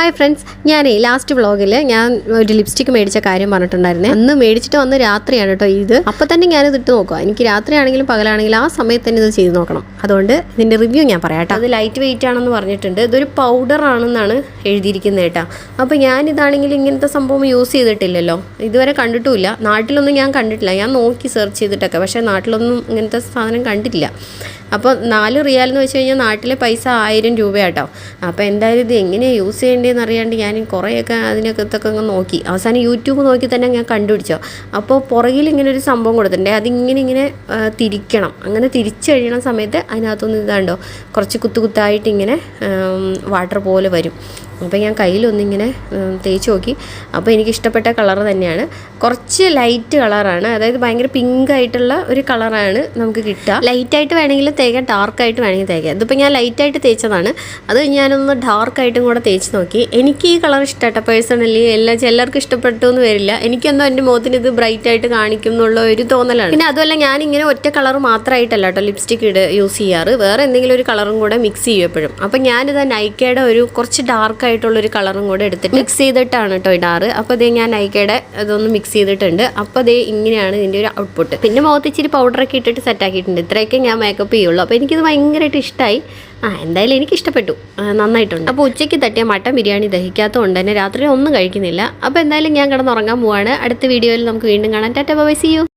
Hi friends ഞാനേ last വ്ളോഗിൽ ഞാൻ ഒരു ലിപ്സ്റ്റിക് മേടിച്ച കാര്യം പറഞ്ഞിട്ടുണ്ടായിരുന്നേ. അന്ന് മേടിച്ചിട്ട് വന്ന് രാത്രിയാണ് കേട്ടോ ഇത്. അപ്പോൾ തന്നെ ഞാനിത് ഇട്ട് നോക്കുക എനിക്ക് രാത്രിയാണെങ്കിലും പകലാണെങ്കിലും ആ സമയത്ത് തന്നെ ഇത് ചെയ്ത് നോക്കണം. അതുകൊണ്ട് ഇതിന്റെ റിവ്യൂ ഞാൻ പറയാം കേട്ടോ അത് ലൈറ്റ് വെയിറ്റ് ആണെന്ന് പറഞ്ഞിട്ടുണ്ട്. ഇതൊരു പൗഡർ ആണെന്നാണ് എഴുതിയിരിക്കുന്നത് കേട്ടോ അപ്പോൾ ഞാനിതാണെങ്കിൽ ഇങ്ങനത്തെ സംഭവം യൂസ് ചെയ്തിട്ടില്ലല്ലോ. ഇതുവരെ കണ്ടിട്ടുമില്ല. നാട്ടിലൊന്നും ഞാൻ കണ്ടിട്ടില്ല. ഞാൻ നോക്കി സെർച്ച് ചെയ്തിട്ടൊക്കെ. പക്ഷേ നാട്ടിലൊന്നും ഇങ്ങനത്തെ സാധനം കണ്ടിട്ടില്ല. അപ്പോൾ നാല് റിയാൽ എന്ന് വെച്ച് കഴിഞ്ഞാൽ നാട്ടിലെ പൈസ ആയിരം രൂപയാട്ടോ. അപ്പോൾ എന്തായാലും ഇത് എങ്ങനെയാണ് യൂസ് ചെയ്യേണ്ടതെന്ന് അറിയാണ്ട് ഞാൻ കുറേയൊക്കെ അതിനകത്തൊക്കെ അങ്ങ് നോക്കി. അവസാനം യൂട്യൂബ് നോക്കി തന്നെ ഞാൻ കണ്ടുപിടിച്ചോ. അപ്പോൾ പുറകിൽ ഇങ്ങനെ ഒരു സംഭവം കൊടുത്തിട്ടുണ്ട്. അതിങ്ങനെ ഇങ്ങനെ തിരിക്കണം. അങ്ങനെ തിരിച്ചു കഴിയണ സമയത്ത് അതിനകത്തൊന്ന് ഇതാണ്ടോ കുറച്ച് കുത്തു കുത്തായിട്ട് ഇങ്ങനെ വാട്ടർ പോലെ വരും. അപ്പോൾ ഞാൻ കയ്യിലൊന്നിങ്ങനെ തേച്ച് നോക്കി. അപ്പോൾ എനിക്ക് ഇഷ്ടപ്പെട്ട കളർ തന്നെയാണ്. കുറച്ച് ലൈറ്റ് കളറാണ്. അതായത് ഭയങ്കര പിങ്ക് ആയിട്ടുള്ള ഒരു കളറാണ് നമുക്ക് കിട്ടുക. ലൈറ്റായിട്ട് വേണമെങ്കിൽ തേക്കാം ഡാർക്കായിട്ട് വേണമെങ്കിൽ തേക്കാം. ഇതിപ്പോൾ ഞാൻ ലൈറ്റായിട്ട് തേച്ചതാണ്. അത് ഞാനൊന്ന് ഡാർക്കായിട്ടും കൂടെ തേച്ച് നോക്കി. എനിക്ക് ഈ കളർ ഇഷ്ടപ്പെട്ട പേഴ്സണലി. എല്ലാ ചിലർക്ക് ഇഷ്ടപ്പെട്ടു എന്ന് വരില്ല. എനിക്കൊന്നും എന്റെ മുഖത്തിന് ഇത് ബ്രൈറ്റ് ആയിട്ട് കാണിക്കും എന്നുള്ള ഒരു തോന്നലാണ്. പിന്നെ അതുമല്ല ഞാനിങ്ങനെ ഒറ്റ കളർ മാത്രമായിട്ടല്ല കേട്ടോ ലിപ്സ്റ്റിക് യൂസ് ചെയ്യാറ്. വേറെ എന്തെങ്കിലും ഒരു കളറും കൂടെ മിക്സ് ചെയ്യും എപ്പോഴും. അപ്പം ഞാനിത് നൈക്കയുടെ ഒരു കുറച്ച് ഡാർക്ക് ആയിട്ടുള്ള ഒരു കളറും കൂടെ എടുത്തിട്ട് മിക്സ് ചെയ്തിട്ടാണ് കേട്ടോ ഇടാറ്. അപ്പോൾ ഇതേ ഞാൻ നൈക്കയുടെ ഇതൊന്ന് മിക്സ് ചെയ്തിട്ടുണ്ട്. അപ്പോൾ അതേ ഇങ്ങനെയാണ് ഇതിന്റെ ഒരു ഔട്ട്പുട്ട് പിന്നെ മുഖത്ത് ഇച്ചിരി പൗഡറൊക്കെ ഇട്ടിട്ട് സെറ്റ് ആക്കിയിട്ടുണ്ട്. ഇത്രയൊക്കെ ഞാൻ മേക്കപ്പ് ചെയ്യുള്ളൂ. അപ്പോൾ എനിക്കിത് ഭയങ്കരമായിട്ട് ഇഷ്ടമായി ആ എന്തായാലും എനിക്ക് ഇഷ്ടപ്പെട്ടു. നന്നായിട്ടുണ്ട്. അപ്പോൾ ഉച്ചയ്ക്ക് തട്ടിയ മട്ടൻ ബിരിയാണി ദഹിക്കാത്തതുകൊണ്ട് തന്നെ രാത്രി ഒന്നും കഴിക്കുന്നില്ല. അപ്പോൾ എന്തായാലും ഞാൻ കിടന്നുറങ്ങാൻ പോവാണ്. അടുത്ത വീഡിയോയിൽ നമുക്ക് വീണ്ടും കാണാൻ ടാറ്റ ബൈ സി യു